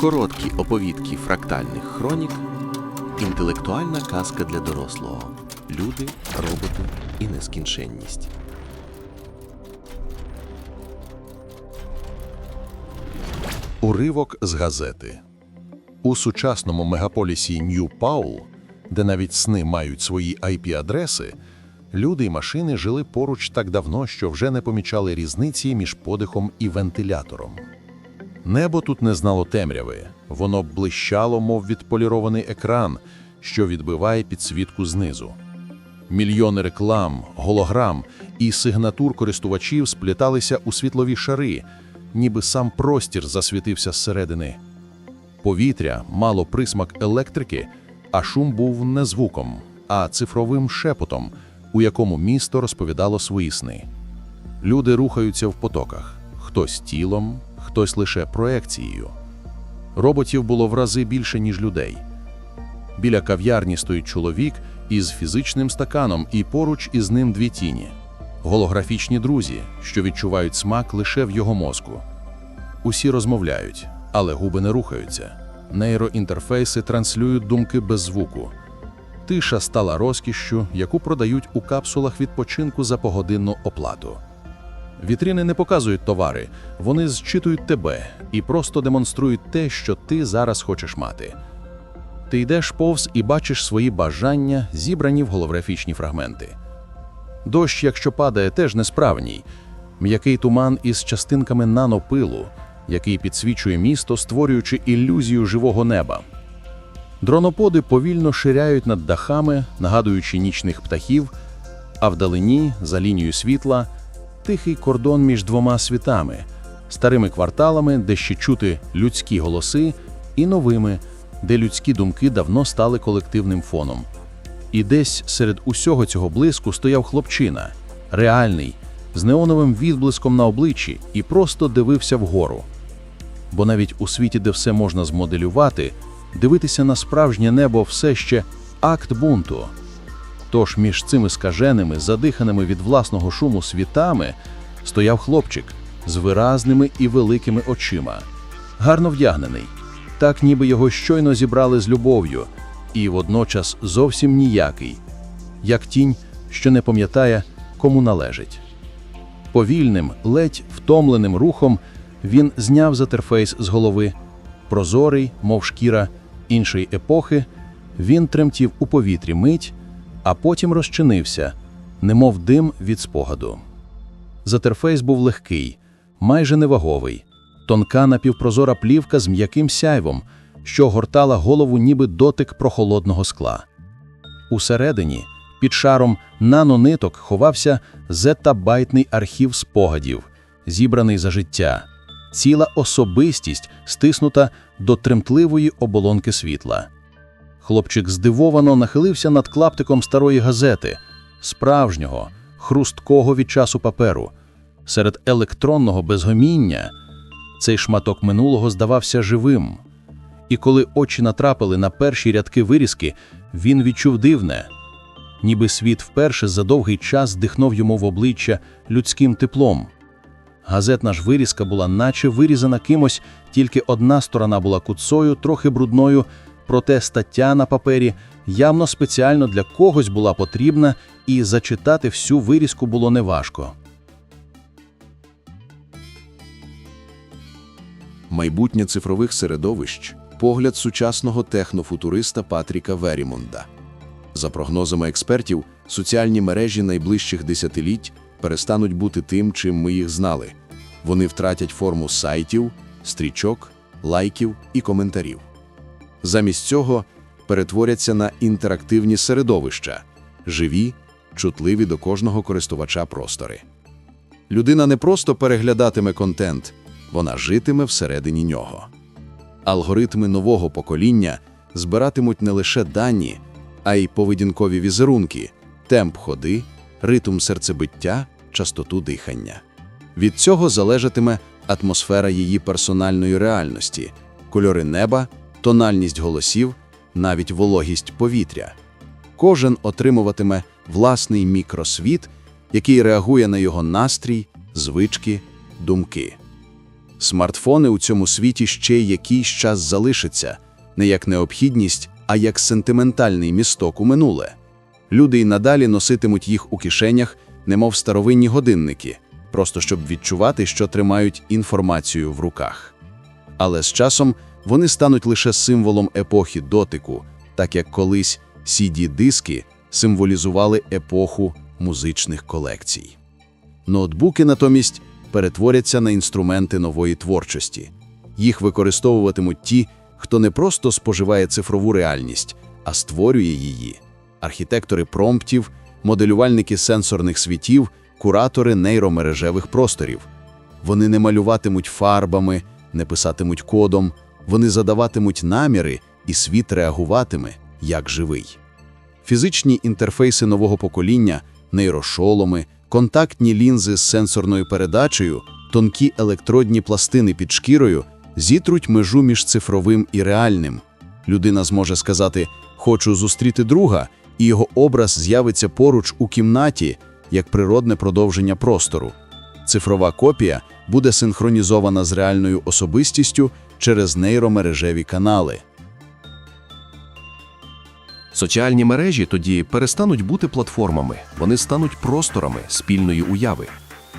Короткі оповідки фрактальних хронік, інтелектуальна казка для дорослого. Люди, роботи і нескінченність. Уривок з газети. У сучасному мегаполісі Нью-Паул, де навіть сни мають свої IP-адреси, люди і машини жили поруч так давно, що вже не помічали різниці між подихом і вентилятором. Небо тут не знало темряви, воно блищало, мов відполірований екран, що відбиває підсвітку знизу. Мільйони реклам, голограм і сигнатур користувачів спліталися у світлові шари, ніби сам простір засвітився зсередини. Повітря мало присмак електрики, а шум був не звуком, а цифровим шепотом, у якому місто розповідало свої сни. Люди рухаються в потоках, хтось тілом, хтось лише проекцією. Роботів було в рази більше, ніж людей. Біля кав'ярні стоїть чоловік із фізичним стаканом, і поруч із ним дві тіні голографічні друзі, що відчувають смак лише в його мозку. Усі розмовляють, але губи не рухаються. Нейроінтерфейси транслюють думки без звуку. Тиша стала розкішшю, яку продають у капсулах відпочинку за погодинну оплату. Вітрини не показують товари, вони зчитують тебе і просто демонструють те, що ти зараз хочеш мати. Ти йдеш повз і бачиш свої бажання, зібрані в голографічні фрагменти. Дощ, якщо падає, теж несправній. М'який туман із частинками нанопилу, який підсвічує місто, створюючи ілюзію живого неба. Дроноподи повільно ширяють над дахами, нагадуючи нічних птахів, а вдалині, за лінією світла, тихий кордон між двома світами, старими кварталами, де ще чути людські голоси, і новими, де людські думки давно стали колективним фоном. І десь серед усього цього блиску стояв хлопчина, реальний, з неоновим відблиском на обличчі, і просто дивився вгору. Бо навіть у світі, де все можна змоделювати, дивитися на справжнє небо все ще акт бунту. Тож між цими скаженими, задиханими від власного шуму світами стояв хлопчик з виразними і великими очима, гарно вдягнений, так ніби його щойно зібрали з любов'ю, і водночас зовсім ніякий, як тінь, що не пам'ятає, кому належить. Повільним, ледь втомленим рухом він зняв затерфейс з голови. Прозорий, мов шкіра іншої епохи, він тремтів у повітрі мить, а потім розчинився, немов дим від спогаду. Затерфейс був легкий, майже неваговий, тонка напівпрозора плівка з м'яким сяйвом, що гортала голову ніби дотик прохолодного скла. Усередині, під шаром нанониток, ховався зетабайтний архів спогадів, зібраний за життя, ціла особистість, стиснута до тремтливої оболонки світла. Хлопчик здивовано нахилився над клаптиком старої газети, справжнього, хрусткого від часу паперу. Серед електронного безгоміння цей шматок минулого здавався живим. І коли очі натрапили на перші рядки вирізки, він відчув дивне, ніби світ вперше за довгий час дихнув йому в обличчя людським теплом. Газетна ж вирізка була наче вирізана кимось, тільки одна сторона була куцою, трохи брудною, проте стаття на папері явно спеціально для когось була потрібна, і зачитати всю вирізку було неважко. Майбутнє цифрових середовищ погляд сучасного технофутуриста Патріка Верімонда. За прогнозами експертів, соціальні мережі найближчих десятиліть перестануть бути тим, чим ми їх знали. Вони втратять форму сайтів, стрічок, лайків і коментарів. Замість цього перетворяться на інтерактивні середовища, живі, чутливі до кожного користувача простори. Людина не просто переглядатиме контент, вона житиме всередині нього. Алгоритми нового покоління збиратимуть не лише дані, а й поведінкові візерунки, темп ходи, ритм серцебиття, частоту дихання. Від цього залежатиме атмосфера її персональної реальності, кольори неба, тональність голосів, навіть вологість повітря. Кожен отримуватиме власний мікросвіт, який реагує на його настрій, звички, думки. Смартфони у цьому світі ще якийсь час залишаться, не як необхідність, а як сентиментальний місток у минуле. Люди й надалі носитимуть їх у кишенях, немов старовинні годинники, просто щоб відчувати, що тримають інформацію в руках. Але з часом вони стануть лише символом епохи дотику, так як колись CD-диски символізували епоху музичних колекцій. Ноутбуки натомість перетворяться на інструменти нової творчості. Їх використовуватимуть ті, хто не просто споживає цифрову реальність, а створює її. Архітектори промптів, моделювальники сенсорних світів, куратори нейромережевих просторів. Вони не малюватимуть фарбами, не писатимуть кодом, вони задаватимуть наміри, і світ реагуватиме як живий. Фізичні інтерфейси нового покоління, нейрошоломи, контактні лінзи з сенсорною передачею, тонкі електродні пластини під шкірою зітруть межу між цифровим і реальним. Людина зможе сказати «хочу зустріти друга», і його образ з'явиться поруч у кімнаті, як природне продовження простору. Цифрова копія буде синхронізована з реальною особистістю через нейромережеві канали. Соціальні мережі тоді перестануть бути платформами, вони стануть просторами спільної уяви.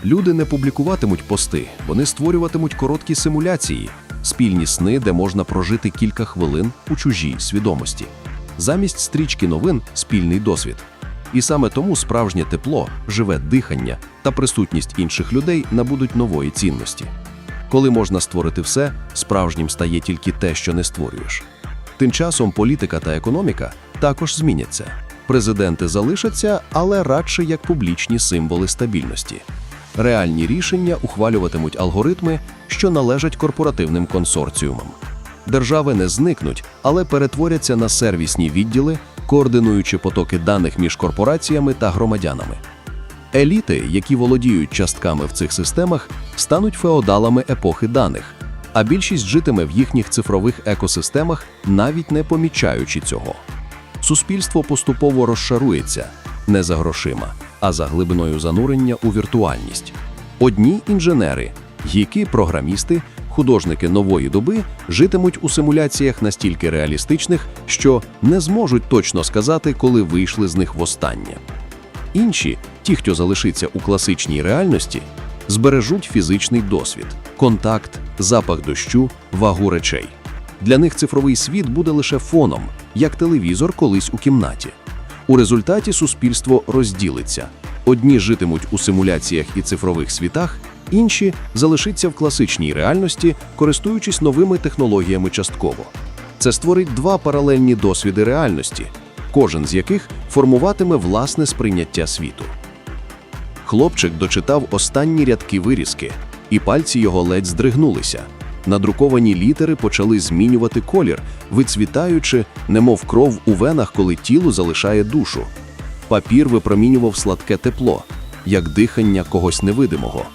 Люди не публікуватимуть пости, вони створюватимуть короткі симуляції, спільні сни, де можна прожити кілька хвилин у чужій свідомості. Замість стрічки новин спільний досвід. І саме тому справжнє тепло, живе дихання та присутність інших людей набудуть нової цінності. Коли можна створити все, справжнім стає тільки те, що не створюєш. Тим часом політика та економіка також зміняться. Президенти залишаться, але радше як публічні символи стабільності. Реальні рішення ухвалюватимуть алгоритми, що належать корпоративним консорціумам. Держави не зникнуть, але перетворяться на сервісні відділи, координуючи потоки даних між корпораціями та громадянами. Еліти, які володіють частками в цих системах, стануть феодалами епохи даних, а більшість житиме в їхніх цифрових екосистемах, навіть не помічаючи цього. Суспільство поступово розшарується не за грошима, а за глибиною занурення у віртуальність. Одні інженери, гіки, програмісти, художники нової доби житимуть у симуляціях настільки реалістичних, що не зможуть точно сказати, коли вийшли з них востаннє. Інші, ті, хто залишиться у класичній реальності, збережуть фізичний досвід, контакт, запах дощу, вагу речей. Для них цифровий світ буде лише фоном, як телевізор колись у кімнаті. У результаті суспільство розділиться. Одні житимуть у симуляціях і цифрових світах, інші залишаться в класичній реальності, користуючись новими технологіями частково. Це створить два паралельні досвіди реальності, кожен з яких формуватиме власне сприйняття світу. Хлопчик дочитав останні рядки вирізки, і пальці його ледь здригнулися. Надруковані літери почали змінювати колір, вицвітаючи, немов кров у венах, коли тіло залишає душу. Папір випромінював сладке тепло, як дихання когось невидимого.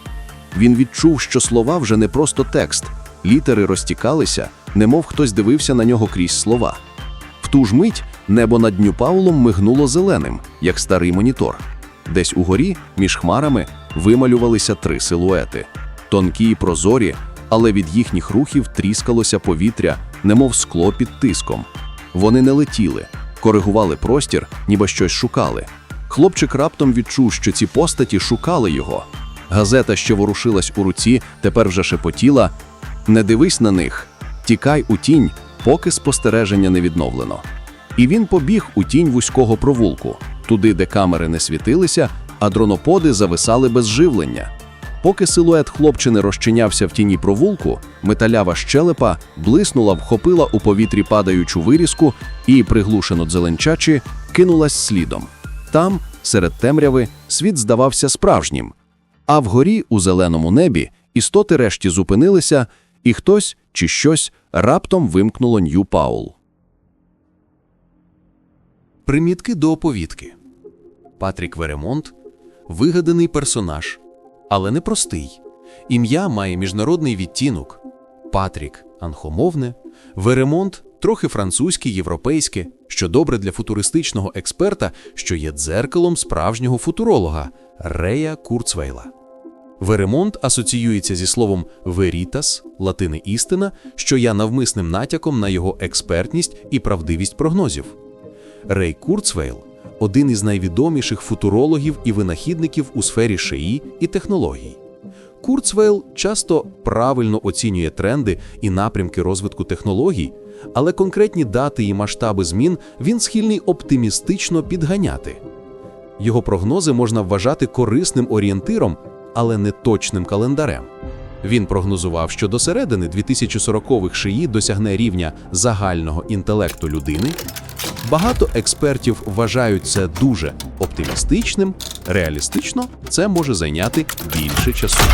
Він відчув, що слова вже не просто текст, літери розтікалися, немов хтось дивився на нього крізь слова. В ту ж мить небо над Нью-Паулом мигнуло зеленим, як старий монітор. Десь угорі, між хмарами, вималювалися три силуети тонкі й прозорі, але від їхніх рухів тріскалося повітря, немов скло під тиском. Вони не летіли, коригували простір, ніби щось шукали. Хлопчик раптом відчув, що ці постаті шукали його. Газета, що ворушилась у руці, тепер вже шепотіла: Не дивись на них, тікай у тінь, поки спостереження не відновлено. І він побіг у тінь вузького провулку, туди, де камери не світилися, а дроноподи зависали без живлення. Поки силует хлопчини розчинявся в тіні провулку, металява щелепа блиснула, вхопила у повітрі падаючу вирізку і, приглушено дзеленчачи, кинулась слідом. Там, серед темряви, світ здавався справжнім. А вгорі, у зеленому небі, істоти решті зупинилися, і хтось чи щось раптом вимкнуло Нью Паул. Примітки до оповідки. Патрік Веремонт вигаданий персонаж, але не простий. Ім'я має міжнародний відтінок. Патрік анхомовне, Веремонт трохи французьке, європейське, що добре для футуристичного експерта, що є дзеркалом справжнього футуролога Рея Курцвейла. Веремонт асоціюється зі словом «veritas» – латини істина, що є навмисним натяком на його експертність і правдивість прогнозів. Рей Курцвейл – один із найвідоміших футурологів і винахідників у сфері ШИІ і технологій. Курцвейл часто правильно оцінює тренди і напрямки розвитку технологій, але конкретні дати і масштаби змін він схильний оптимістично підганяти. Його прогнози можна вважати корисним орієнтиром, але не точним календарем. Він прогнозував, що до середини 2040-х шиї досягне рівня загального інтелекту людини. Багато експертів вважають це дуже оптимістичним, реалістично це може зайняти більше часу.